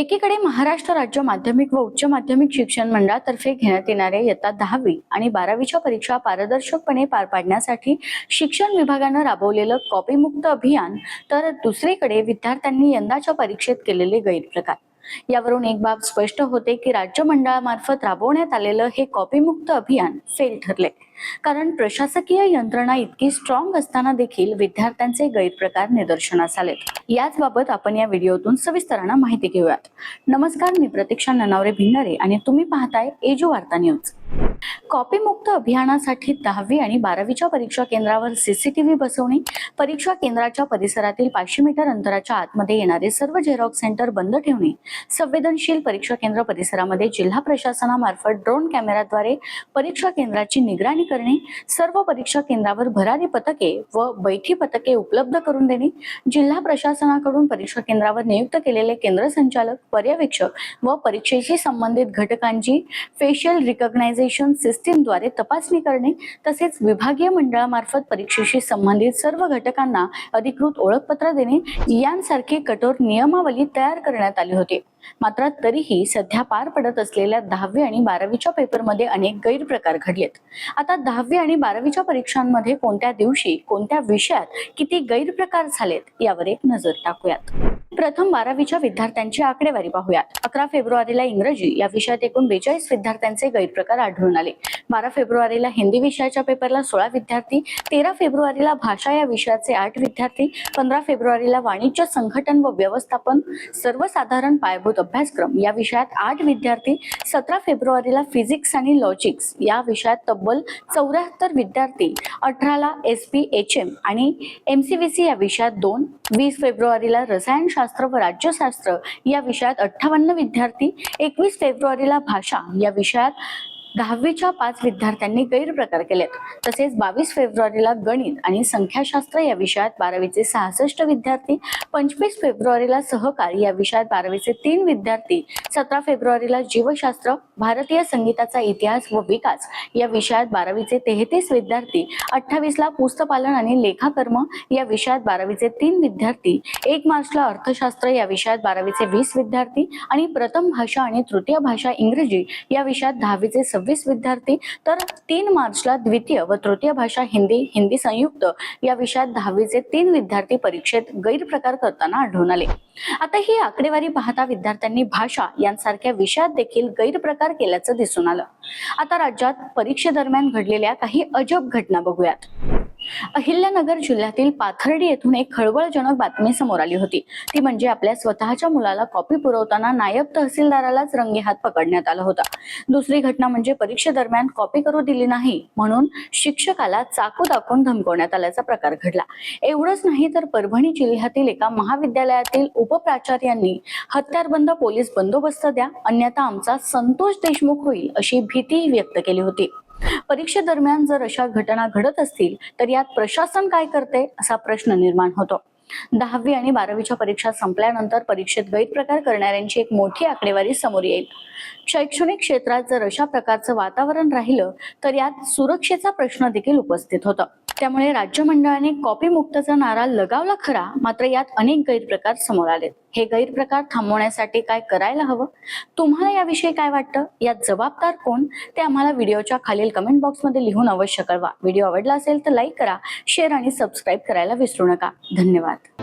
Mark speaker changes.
Speaker 1: एकीकडे महाराष्ट्र राज्य माध्यमिक व उच्च माध्यमिक शिक्षण मंडळातर्फे घेण्यात येणाऱ्या इयत्ता दहावी आणि बारावीच्या परीक्षा पारदर्शकपणे पार पाडण्यासाठी शिक्षण विभागानं राबवलेलं कॉपीमुक्त अभियान तर दुसरीकडे विद्यार्थ्यांनी यंदाच्या परीक्षेत केलेले गैरप्रकार. यावरून एक बाब स्पष्ट होते की राज्य मंडळामार्फत राबवण्यात आलेलं हे कॉपीमुक्त अभियान फेल ठरले. कारण प्रशासकीय यंत्रणा इतकी स्ट्रॉंग असताना देखील विद्यार्थ्यांचे गैरप्रकार निदर्शनास आलेत. याच बाबत आपण या व्हिडिओतून सविस्तरानं माहिती घेऊयात. नमस्कार मी प्रतीक्षा ननावरे भिन्नरे आणि तुम्ही पाहताय एजू वार्ता न्यूज. कॉपीमुक्त अभियानासाठी दहावी आणि बारावीच्या परीक्षा केंद्रावर सीसीटीव्ही बसवणे परीक्षा केंद्राच्या परिसरातील पाचशे मीटर अंतराच्या आतमध्ये येणारे सर्व झेरॉक्स सेंटर बंद ठेवणे संवेदनशील परीक्षा केंद्र परिसरामध्ये जिल्हा प्रशासनामार्फत ड्रोन कॅमेराद्वारे परीक्षा केंद्राची निगराणी करणे सर्व परीक्षा केंद्रावर भरारी पथके व बैठी पथके उपलब्ध करून देणे जिल्हा प्रशासनाकडून परीक्षा केंद्रावर नियुक्त केलेले केंद्र संचालक पर्यवेक्षक व परीक्षेशी संबंधित घटकांची फेशियल रिकग्नायझेशन सिस्टीमद्वारे तपासणी करणे तसेच विभागीय मंडळामार्फत परीक्षेशी संबंधित सर्व घटकांना अधिकृत ओळखपत्र देणे यांसारखी कठोर नियमावली तयार करण्यात आली होती. मात्र तरीही सध्या पार पडत असलेल्या दहावी आणि बारावीच्या पेपरमध्ये अनेक गैरप्रकार घडलेत. आता दहावी आणि बारावीच्या परीक्षांमध्ये कोणत्या दिवशी कोणत्या विषयात किती गैरप्रकार झालेत यावर एक नजर टाकूयात. प्रथम बारावीच्या विद्यार्थ्यांची आकडेवारी पाहूयात. अकरा फेब्रुवारीला इंग्रजी या विषयात एकूण बेचाळीस विद्यार्थ्यांचे गैरप्रकार आढळून आले. बारा फेब्रुवारीला हिंदी विषयाच्या पेपरला सोळा विद्यार्थी तेरा फेब्रुवारीला भाषा या विषयाचे आठ विद्यार्थी पंधरा फेब्रुवारीला वाणिज्य संघटन व व्यवस्थापन सर्वसाधारण पायाभूत अभ्यासक्रम या विषयात आठ विद्यार्थी सतरा फेब्रुवारीला फिजिक्स आणि लॉजिक्स या विषयात तब्बल चौऱ्याहत्तर विद्यार्थी अठराला एस पी एच एम आणि एम सी व्ही सी या विषयात दोन वीस फेब्रुवारीला रसायनशास्त्र व राज्यशास्त्र या विषयात अठ्ठावन्न विद्यार्थी एकवीस फेब्रुवारीला भाषा या विषयात दहावीच्या पाच विद्यार्थ्यांनी गैरप्रकार केलेत. तसेच बावीस फेब्रुवारीला गणित आणि संख्याशास्त्र या विषयात बारावीचे सहासष्ट विद्यार्थी पंचवीस फेब्रुवारीला सहकार या विषयात बारावीचे तीन विद्यार्थी सतरा फेब्रुवारीला जीवशास्त्र भारतीय संगीताचा इतिहास व विकास या विषयात बारावीचे तेहतीस विद्यार्थी अठ्ठावीसला पुस्तपालन आणि लेखाकर्म या विषयात बारावीचे तीन विद्यार्थी एक मार्चला अर्थशास्त्र या विषयात बारावीचे वीस विद्यार्थी आणि प्रथम भाषा आणि तृतीय भाषा इंग्रजी या विषयात दहावीचे सव्वीस विद्यार्थी तर तीन मार्चला द्वितीय व तृतीय भाषा हिंदी हिंदी संयुक्त या विषयात दहावीचे तीन विद्यार्थी परीक्षेत गैरप्रकार करताना आढळून आले. आता ही आकडेवारी पाहता विद्यार्थ्यांनी भाषा यांसारख्या विषयात देखील गैरप्रकार केल्याचं दिसून आलं. आता राज्यात परीक्षेदरम्यान घडलेल्या काही अजब घटना बघूयात. अहिल्यानगर जिल्ह्यातील पाथर्डी येथून एक खळबळजनक बातमी समोर आली होती. ती म्हणजे आपल्या स्वतःच्या मुलाला कॉपी पुरवताना नायब तहसीलदारालाच रंगेहात पकडण्यात आला होता. दुसरी घटना म्हणजे परीक्षेदरम्यान कॉपी करू दिली नाही म्हणून शिक्षकाला चाकू दाखवून धमकवण्यात आल्याचा प्रकार घडला. एवढंच नाही तर परभणी जिल्ह्यातील एका महाविद्यालयातील उपप्राचार्यांनी हत्यारबंद पोलीस बंदोबस्त द्या अन्यथा आमचा संतोष देशमुख होईल अशी भीती व्यक्त केली होती. परीक्षेदरम्यान जर अशा घटना घडत असतील तर यात प्रशासन काय करते असा प्रश्न निर्माण होतो. दहावी आणि बारावीच्या परीक्षा संपल्यानंतर परीक्षेत गैरप्रकार करणाऱ्यांची एक मोठी आकडेवारी समोर येईल. शैक्षणिक क्षेत्रात जर अशा प्रकारचं वातावरण राहिलं तर यात सुरक्षेचा प्रश्न देखील उपस्थित होता. त्यामुळे राज्य मंडळाने कॉपी मुक्तचा नारा लगावला खरा मात्र यात अनेक गैरप्रकार समोर आलेत. हे गैरप्रकार थांबवण्यासाठी काय करायला हवं? तुम्हाला याविषयी काय वाटतं? यात जबाबदार कोण? ते आम्हाला व्हिडिओच्या खालील कमेंट बॉक्समध्ये लिहून अवश्य कळवा. व्हिडिओ आवडला असेल तर लाईक करा शेअर आणि सबस्क्राईब करायला विसरू नका. धन्यवाद.